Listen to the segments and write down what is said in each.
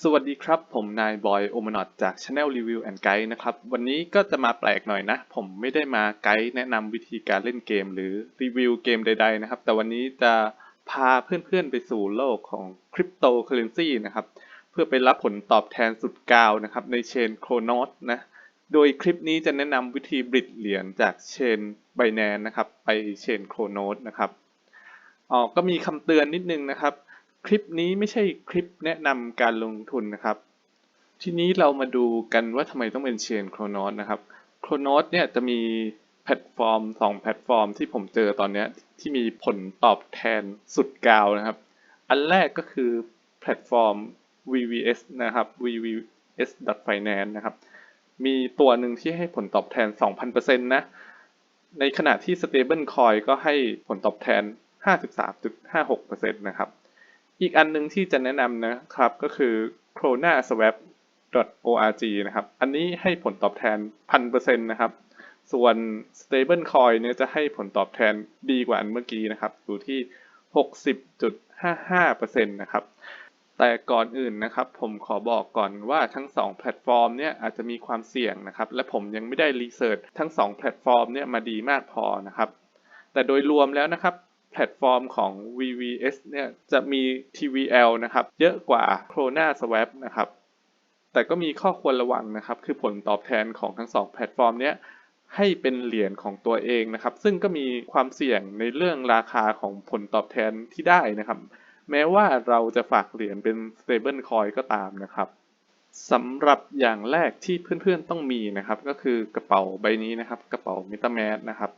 สวัสดีครับ ผมนายบอยโอมานอตจาก Channel Review and Guide นะครับ วันนี้ก็จะมาแปลกหน่อยนะ ผมไม่ได้มาไกด์แนะนำวิธีการเล่นเกมหรือรีวิวเกมใด ๆ นะครับ แต่วันนี้จะพาเพื่อนๆไปสู่โลกของคริปโตเคอเรนซีนะครับ เพื่อไปรับผลตอบแทนสุดกาวนะครับ ในเชนโครนอสนะ โดยคลิปนี้จะแนะนำวิธีบริดเหรียญจากเชนไบแนนนะครับ ไปเชนโครนอสนะครับอ๋อก็มีคำเตือนนิดนึงนะครับ คลิปนี้ไม่ใช่คลิปแนะนำการลงทุนนะครับ ทีนี้เรามาดูกันว่าทำไมต้องเป็นเชนโครนอสนะครับโครนอสเนี่ยจะมีแพลตฟอร์ม2แพลตฟอร์มที่ผมเจอตอนนี้ที่มีผลตอบแทนสุดกาวนะครับ อันแรกก็คือแพลตฟอร์ม VVS นะครับ VVS.finance นะครับ มีตัวหนึ่งที่ให้ผลตอบแทน 2,000%นะ ในขณะที่ Stable Coin ก็ให้ผลตอบแทน 53.56%นะครับ อีกอันหนึงที่จะแนะนำนะครับก็คือ kronaswap.org นะครับ อันนี้ให้ผลตอบแทน 1,000%นะครับ ส่วน Stable Coin เนี่ยจะให้ผลตอบแทนดีกว่าอันเมื่อกี้นะครับ อยู่ที่ 60.55%นะครับ แต่ก่อนอื่นนะครับ ผมขอบอกก่อนว่าทั้ง 2 แพลตฟอร์มเนี่ยอาจจะมีความเสี่ยงนะครับ และผมยังไม่ได้รีเสิร์ชทั้ง 2 แพลตฟอร์มเนี่ยมาดีมากพอนะครับ แต่โดยรวมแล้วนะครับ แพลตฟอร์มของ VVS เนี่ยจะมี TVL นะครับ เยอะกว่า Krona Swap นะครับ แต่ก็มีข้อควรระวังนะครับ คือผลตอบแทนของทั้งสองแพลตฟอร์มเนี้ยให้เป็นเหรียญของตัวเองนะครับ ซึ่งก็มีความเสี่ยงในเรื่องราคาของผลตอบแทนที่ได้นะครับ แม้ว่าเราจะฝากเหรียญเป็น stable coin ก็ตามนะครับสำหรับอย่างแรกที่เพื่อนๆต้องมีนะครับ ก็คือกระเป๋าใบนี้นะครับ กระเป๋า MetaMask นะครับ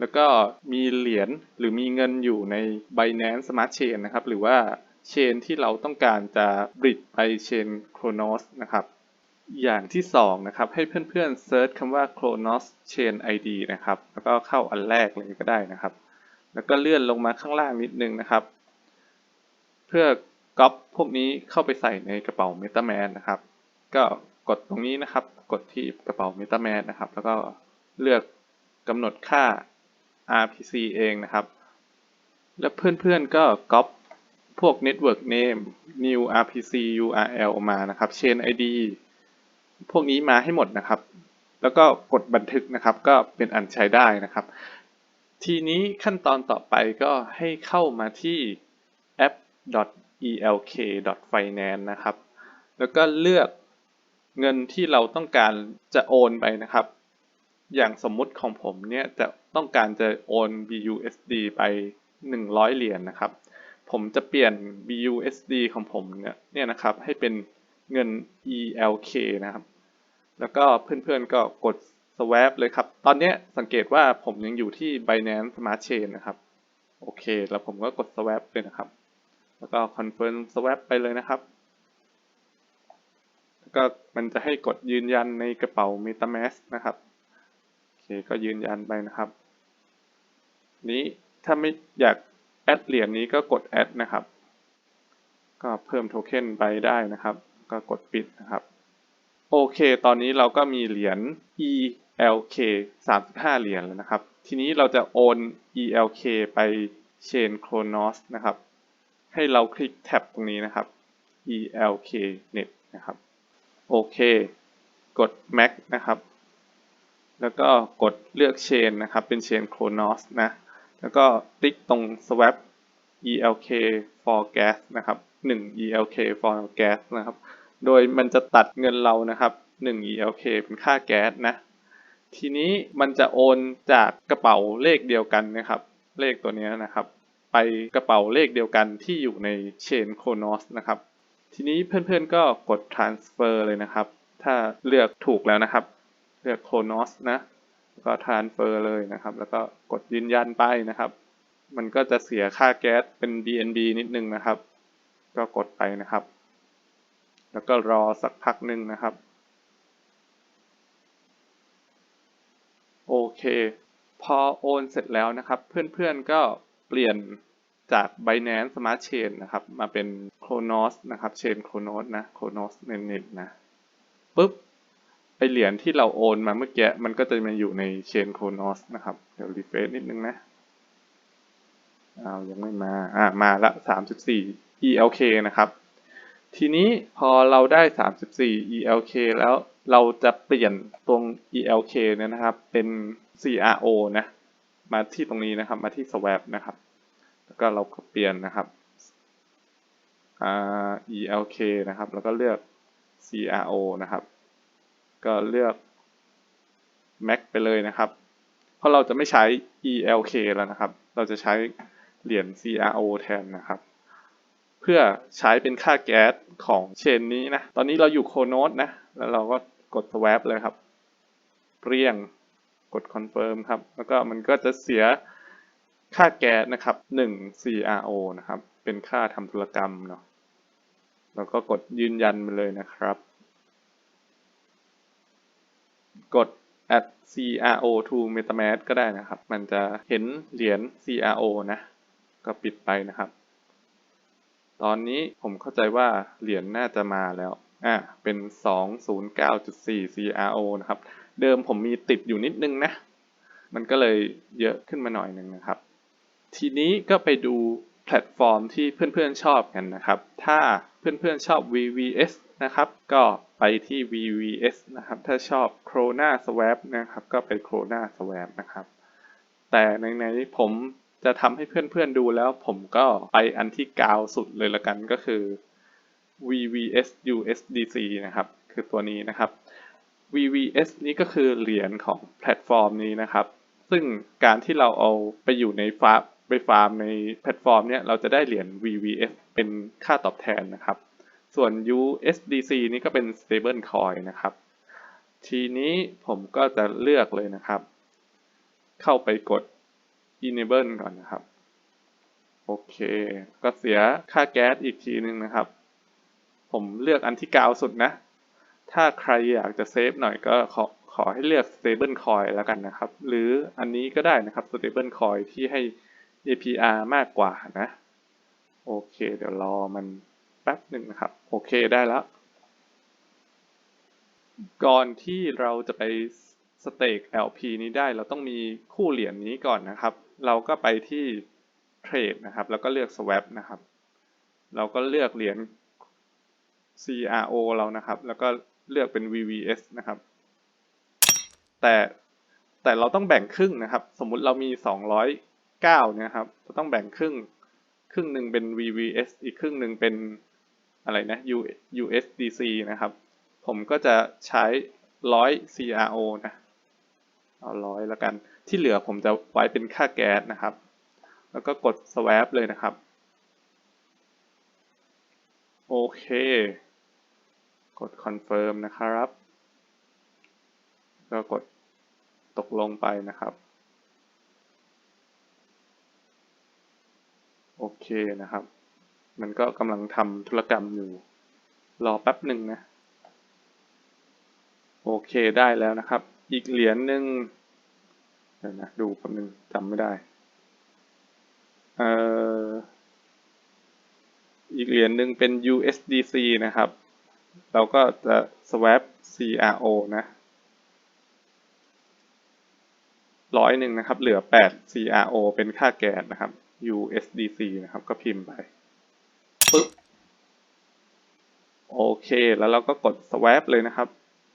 แล้วก็มีเหรียญหรือมีเงินอยู่ใน Binance Smart Chain นะครับ หรือว่าเชนที่เราต้องการจะบริดไปเชน Kronos นะครับ อย่างที่สองนะครับให้เพื่อนๆเซิร์ชคำว่า Kronos Chain ID นะครับ แล้วก็เข้าอันแรกเลยก็ได้นะครับ แล้วก็เลื่อนลงมาข้างล่างนิดนึงนะครับ เพื่อก๊อปพวกนี้เข้าไปใส่ในกระเป๋า MetaMask นะครับ ก็กดตรงนี้นะครับ กดที่กระเป๋า MetaMask นะครับ แล้วก็เลือกกำหนดค่า RPC เองนะครับ แล้วเพื่อนๆก็ก๊อปพวก Network Name New RPC URL มานะครับ Chain ID พวกนี้มาให้หมดนะครับ แล้วก็กดบันทึกนะครับ ก็เป็นอันใช้ได้นะครับ ทีนี้ขั้นตอนต่อไปก็ให้เข้ามาที่ app.elk.finance นะครับ แล้วก็เลือกเงินที่เราต้องการจะโอนไปนะครับ อย่างสมมุติของผมเนี่ยจะต้องการจะโอน BUSD ไป 100 เหรียญนะครับ ผมจะเปลี่ยน BUSD ของผมเนี่ยเนี่ยนะครับให้เป็นเงิน ELK นะครับ แล้วก็เพื่อนๆก็กด swap เลยครับ ตอนนี้สังเกตว่าผมยังอยู่ที่ Binance Smart Chain นะครับ โอเค แล้วผมก็กด swap เลยนะครับ แล้วก็ confirm swap ไปเลยนะครับ แล้วก็มันจะให้กดยืนยันในกระเป๋า MetaMask นะครับ ก็ยืนยันไปนะครับ นี้ถ้าไม่อยากแอดเหรียญนี้ก็กดแอดนะครับ ก็เพิ่มโทเค็นไปได้นะครับ ก็กดปิดนะครับ โอเค ตอนนี้เราก็มีเหรียญ ELK 35 เหรียญแล้วนะครับ ทีนี้เราจะโอน ELK ไป Chain Kronos นะครับ ให้เราคลิกแท็บตรงนี้นะครับ ELK Net นะครับ โอเค กด Max นะครับ แล้วก็กดเลือกเชนนะครับ เป็นเชน Kronos นะ แล้วก็ติ๊กตรง swap ELK for gas นะครับ 1 ELK for gas นะครับ โดยมันจะตัดเงินเรานะครับ 1 ELK เป็นค่าแก๊สนะ ทีนี้มันจะโอนจากกระเป๋าเลขเดียวกันนะครับ เลขตัวนี้นะครับ ไปกระเป๋าเลขเดียวกันที่อยู่ในเชน Kronos นะครับ ทีนี้เพื่อนๆก็กด transfer เลยนะครับ ถ้าเลือกถูกแล้วนะครับ เลือก Kronos นะแล้วก็ transfer เลยนะครับ แล้วก็กดยืนยันไปนะครับ มันก็จะเสียค่าแก๊สเป็น BNB นิดนึงนะครับ ก็กดไปนะครับ แล้วก็รอสักพักหนึ่งนะครับ โอเค พอโอนเสร็จแล้วนะครับ เพื่อนๆก็เปลี่ยนจาก Binance Smart Chain นะครับ มาเป็น Kronos นะครับ Chain Kronos นะ Kronos เน็ตๆนะปุ๊บ เหรียญที่เราโอนมาเมื่อกี้มันก็จะมาอยู่ในเชนโครนสนะครับ เดี๋ยวรีเฟรชนิดนึงนะอ้าวยังไม่มา อ่ามาละ 3.4 ELK นะครับ ทีนี้พอเราได้ 34 ELK แล้วเราจะเปลี่ยนตรง ELK เนี่ยนะครับ เป็น CRO นะ มาที่ตรงนี้นะครับ มาที่ swap นะครับ แล้วก็เราก็เปลี่ยนนะครับ ELK นะครับ แล้วก็เลือก CRO นะครับ ก็เลือก Max ไปเลยนะครับ เพราะเราจะไม่ใช้ ELK แล้วนะครับ เราจะใช้เหรียญ CRO แทนนะครับ เพื่อใช้เป็นค่าแก๊สของเชนนี้นะ ตอนนี้เราอยู่โคโนดนะ แล้วเราก็กด swap เลยครับ เรียง กด confirm ครับ แล้วก็มันก็จะเสียค่าแก๊สนะครับ 1 CRO นะครับ เป็นค่าทำธุรกรรมเนาะ แล้วก็กดยืนยันไปเลยนะครับ กด add CRO to MetaMask ก็ได้นะครับ มันจะเห็นเหรียญ CRO นะ ก็ปิดไปนะครับ ตอนนี้ผมเข้าใจว่าเหรียญน่าจะมาแล้ว อะเป็น 209.4 CRO นะครับ เดิมผมมีติดอยู่นิดนึงนะ มันก็เลยเยอะขึ้นมาหน่อยนึงนะครับ ทีนี้ก็ไปดูแพลตฟอร์มที่เพื่อนๆชอบกันนะครับ ถ้าเพื่อนๆชอบ VVS นะครับ ก็ไปที่ VVS นะครับ ถ้าชอบ Corona Swap นะครับ ก็ไป Corona Swap นะครับ แต่ในๆผมจะทำให้เพื่อนๆดูแล้ว ผมก็ไปอันที่กาวสุดเลยละกันก็คือ VVS USDC นะครับ คือตัวนี้นะครับ VVS นี้ก็คือเหรียญของแพลตฟอร์มนี้นะครับ ซึ่งการที่เราเอาไปอยู่ในฟาร์มไปฟาร์มในแพลตฟอร์มเนี้ยเราจะได้เหรียญ VVS เป็นค่าตอบแทนนะครับ ส่วน USDC นี้ก็เป็น stable coin นะครับ ทีนี้ผมก็จะเลือกเลยนะครับ เข้าไปกด enable ก่อนนะครับ โอเค ก็เสียค่าแก๊สอีกทีนึงนะครับ ผมเลือกอันที่กาวสุดนะ ถ้าใครอยากจะเซฟหน่อยก็ขอขอให้เลือก stable coin แล้วกันนะครับ หรืออันนี้ก็ได้นะครับ stable coin ที่ให้ APR มากกว่านะ โอเค เดี๋ยวรอมัน แป๊บหนึ่งนะครับ โอเคได้แล้ว ก่อนที่เราจะไปสเต็ก LP นี้ได้เราต้องมีคู่เหรียญนี้ก่อนนะครับ เราก็ไปที่เทรดนะครับ แล้วก็เลือก swap นะครับ เราก็เลือกเหรียญ CRO เรานะครับ แล้วก็เลือกเป็น VVS นะครับ แต่แต่เราต้องแบ่งครึ่งนะครับ สมมุติเรามี 209 นะครับ เราต้องแบ่งครึ่ง ครึ่งหนึ่งเป็น VVS อีกครึ่งหนึ่งเป็น อะไรนะ USDC นะครับ ผมก็จะใช้100 CRO นะเอาร้อยแล้วกัน ที่เหลือผมจะไว้เป็นค่าแก๊สนะครับ แล้วก็กด swap เลยนะครับ โอเค กด confirm นะครับ ก็กดตกลงไปนะครับ โอเคนะครับ มันก็กำลังทำธุรกรรมอยู่ รอแป๊บหนึ่งนะ โอเคได้แล้วนะครับ อีกเหรียญหนึ่งเดี๋ยวนะดูแป๊บหนึ่งจำไม่ได้ เอ่อ อีกเหรียญหนึ่งเป็น USDC นะครับ เราก็จะ swap CRO นะร้อยหนึ่งนะครับ เหลือ 8 CRO เป็นค่าแก๊สนะครับ USDC นะครับ ก็พิมพ์ไป ปึ๊บโอเค แล้วเราก็กด swap เลยนะครับ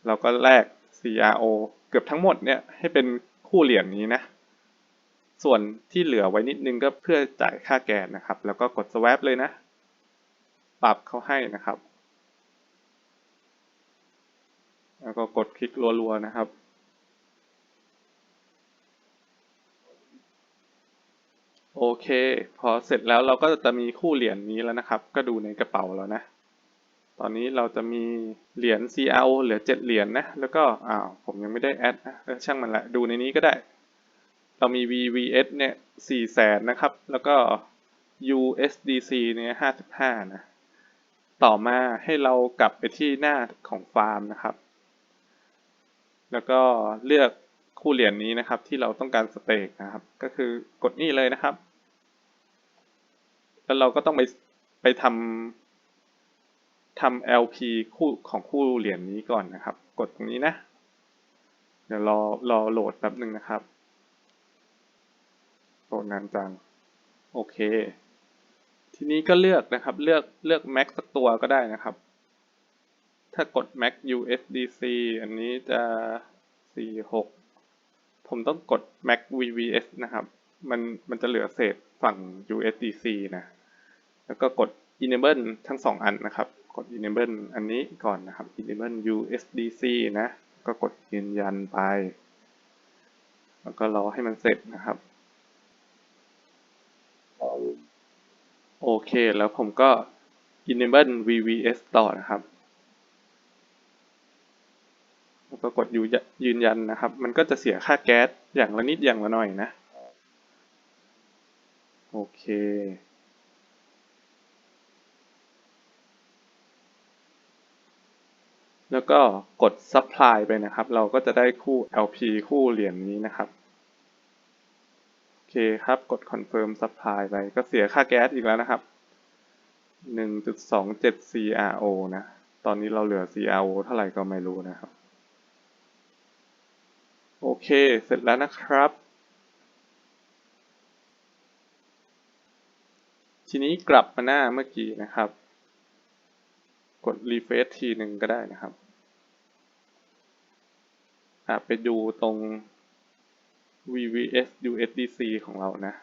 เราก็แลก CRO เกือบทั้งหมดเนี่ยให้เป็นคู่เหรียญนี้นะ ส่วนที่เหลือไว้นิดนึงก็เพื่อจ่ายค่าแก๊สนะครับ แล้วก็กด swap เลยนะ ปรับเขาให้นะครับ แล้วก็กดคลิกรัวๆนะครับ โอเค พอเสร็จแล้วเราก็จะมีคู่เหรียญนี้แล้วนะครับ ก็ดูในกระเป๋าแล้วนะ ตอนนี้เราจะมีเหรียญ CRO เหลือ 7 เหรียญนะ แล้วก็อ้าวผมยังไม่ได้แอดนะช่างมันละ ดูในนี้ก็ได้ เรามี VVS เนี่ย4แสนนะครับ แล้วก็ USDC เนี่ย55 นะ ต่อมาให้เรากลับไปที่หน้าของฟาร์มนะครับ แล้วก็เลือกคู่เหรียญนี้นะครับที่เราต้องการสเต็กนะครับ ก็คือกดนี่เลยนะครับ แล้วเราก็ต้องไปไปทำทำ LP คู่ของคู่เหรียญนี้ก่อนนะครับ กดตรงนี้นะ เดี๋ยวรอรอโหลดแป๊บหนึ่งนะครับโหลดนานจังโอเค ทีนี้ก็เลือกนะครับ เลือกเลือก Mac สักตัวก็ได้นะครับ ถ้ากด Mac USDC อันนี้จะ 46 ผมต้องกด Mac VVS นะครับ มันมันจะเหลือเศษฝั่ง USDC นะ แล้วก็กด enable ทั้งสองอันนะครับ กด enable อันนี้ก่อนนะครับ enable USDC นะ ก็กดยืนยันไป แล้วก็รอให้มันเสร็จนะครับโอเค แล้วผมก็ enable VVS ต่อนะครับ แล้วก็กดยืนยันนะครับ มันก็จะเสียค่าแก๊สอย่างละนิดอย่างละหน่อยนะ โอเค แล้วก็กด supply ไปนะครับ เราก็จะได้คู่ LP คู่เหรียญนี้นะครับโอเคครับ กด confirm supply ไป ก็เสียค่าแก๊สอีกแล้วนะครับ 1.27 CRO นะ ตอนนี้เราเหลือ CRO เท่าไหร่ก็ไม่รู้นะครับ โอเค เสร็จแล้วนะครับทีนี้กลับมาหน้าเมื่อกี้นะครับ กด refresh ทีหนึ่งก็ได้นะครับไปดูตรง VVS USDC ของเรานะ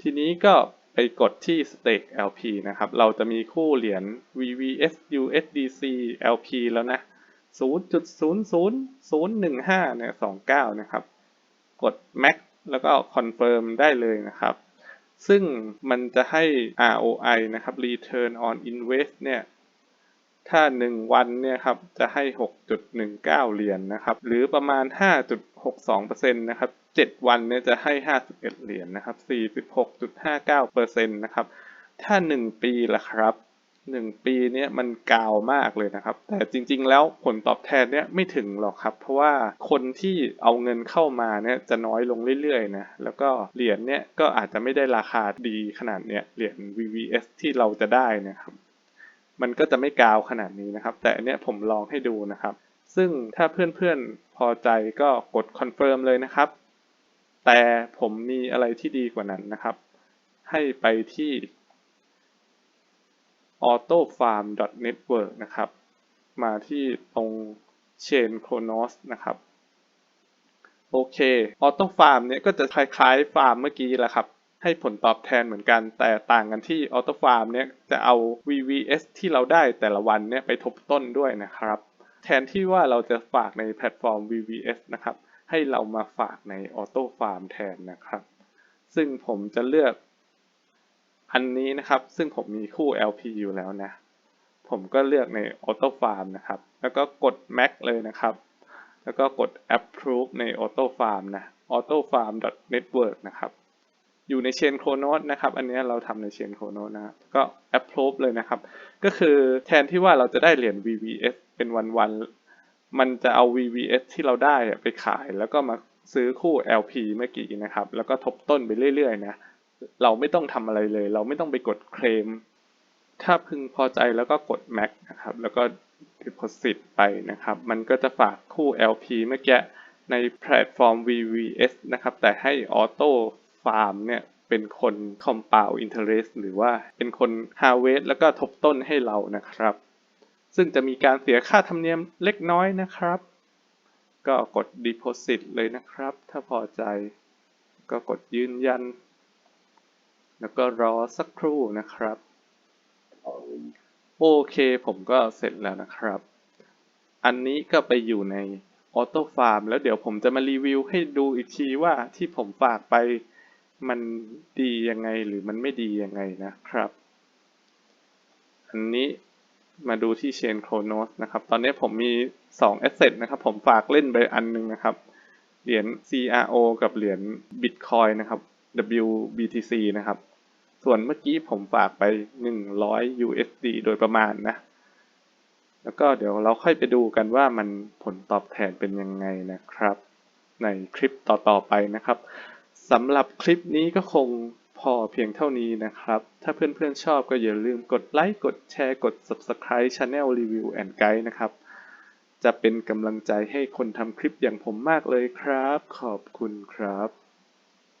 ทีนี้ก็ไปกดที่ stake LP นะครับ เราจะมีคู่เหรียญ VVS USDC LP แล้วนะ 0.00015เนี่ย29 นะครับ กด max แล้วก็ confirm ได้เลยนะครับ ซึ่งมันจะให้ ROI นะครับ return on invest เนี่ย ถ้า 1 วันเนี่ยครับจะให้ 6.19 เหรียญนนะครับ หรือประมาณ 5.62%นะครับ 7 วันเนี่ยจะให้ 51 เหรียญนนะครับ 46.59%นะครับ ถ้า 1 ปีล่ะครับ 1 ปีเนี่ยมันกาวมากเลยนะครับ แต่จริงๆ แล้วผลตอบแทนเนี่ยไม่ถึงหรอกครับ เพราะว่าคนที่เอาเงินเข้ามาเนี่ยจะน้อยลงเรื่อยๆ นะ แล้วก็เหรียญเนี่ยก็อาจจะไม่ได้ราคาดีขนาดเนี้ย เหรียญ VVS ที่เราจะได้นะครับ มันก็จะไม่กาวขนาดนี้นะครับ แต่อันเนี้ยผมลองให้ดูนะครับ ซึ่งถ้าเพื่อนๆพอใจก็กด confirm เลยนะครับ แต่ผมมีอะไรที่ดีกว่านั้นนะครับ ให้ไปที่ autofarm.network นะครับ มาที่ตรง chain chronos นะครับ โอเค autofarm เนี่ยก็จะคล้ายๆฟาร์มเมื่อกี้แหละครับ ให้ผลตอบแทนเหมือนกัน แต่ต่างกันที่ autofarm เนี่ยจะเอา VVS ที่เราได้แต่ละวันเนี่ยไปทบต้นด้วยนะครับ แทนที่ว่าเราจะฝากในแพลตฟอร์ม VVS นะครับ ให้เรามาฝากใน autofarm แทนนะครับ ซึ่งผมจะเลือกอันนี้นะครับ ซึ่งผมมีคู่ LP อยู่แล้วนะ ผมก็เลือกใน Auto Farm นะครับ แล้วก็กด Mac เลยนะครับ แล้วก็กด Approve ใน Auto Farm นะ Auto Farm Network นะครับ อยู่ใน Chain Chronos นะครับ อันนี้เราทำใน Chain Chronos นะก็ Approve เลยนะครับ ก็คือแทนที่ว่าเราจะได้เหรียญ VVS เป็นวันๆ มันจะเอา VVS ที่เราได้ไปขาย แล้วก็มาซื้อคู่ LP เมื่อกี้นะครับ แล้วก็ทบต้นไปเรื่อยๆนะ เราไม่ต้องทำอะไรเลย เราไม่ต้องไปกดเคลม ถ้าพึงพอใจแล้วก็กด Mac นะครับ แล้วก็ Deposit ไปนะครับ มันก็จะฝากคู่ LP เมื่อกี้ในแพลตฟอร์ม VVS นะครับ แต่ให้ Auto Farm เนี่ยเป็นคน Compound Interest หรือว่าเป็นคน Harvest แล้วก็ทบต้นให้เรานะครับ ซึ่งจะมีการเสียค่าธรรมเนียมเล็กน้อยนะครับ ก็กด Deposit เลยนะครับ ถ้าพอใจ ก็กดยืนยัน แล้วก็รอสักครู่นะครับ โอเคผมก็เสร็จแล้วนะครับ อันนี้ก็ไปอยู่ในออโต้ฟาร์มแล้วเดี๋ยวผมจะมารีวิวให้ดูอีกทีว่าที่ผมฝากไป มันดียังไงหรือมันไม่ดียังไงนะครับ อันนี้มาดูที่ Chain Chronos นะครับ ตอนนี้ผมมี2 Asset นะครับ ผมฝากเล่นไปอันนึงนะครับ เหรียญ CRO กับเหรียญ Bitcoin นะครับ WBTC นะครับ ส่วนเมื่อกี้ผมฝากไป 100 USD โดยประมาณนะ แล้วก็เดี๋ยวเราค่อยไปดูกันว่ามันผลตอบแทนเป็นยังไงนะครับ ในคลิปต่อๆไปนะครับ สำหรับคลิปนี้ก็คงพอเพียงเท่านี้นะครับ ถ้าเพื่อนๆชอบก็อย่าลืมกดไลค์ กดแชร์ กด Subscribe Channel Review and Guide นะครับ จะเป็นกำลังใจให้คนทำคลิปอย่างผมมากเลยครับ ขอบคุณครับ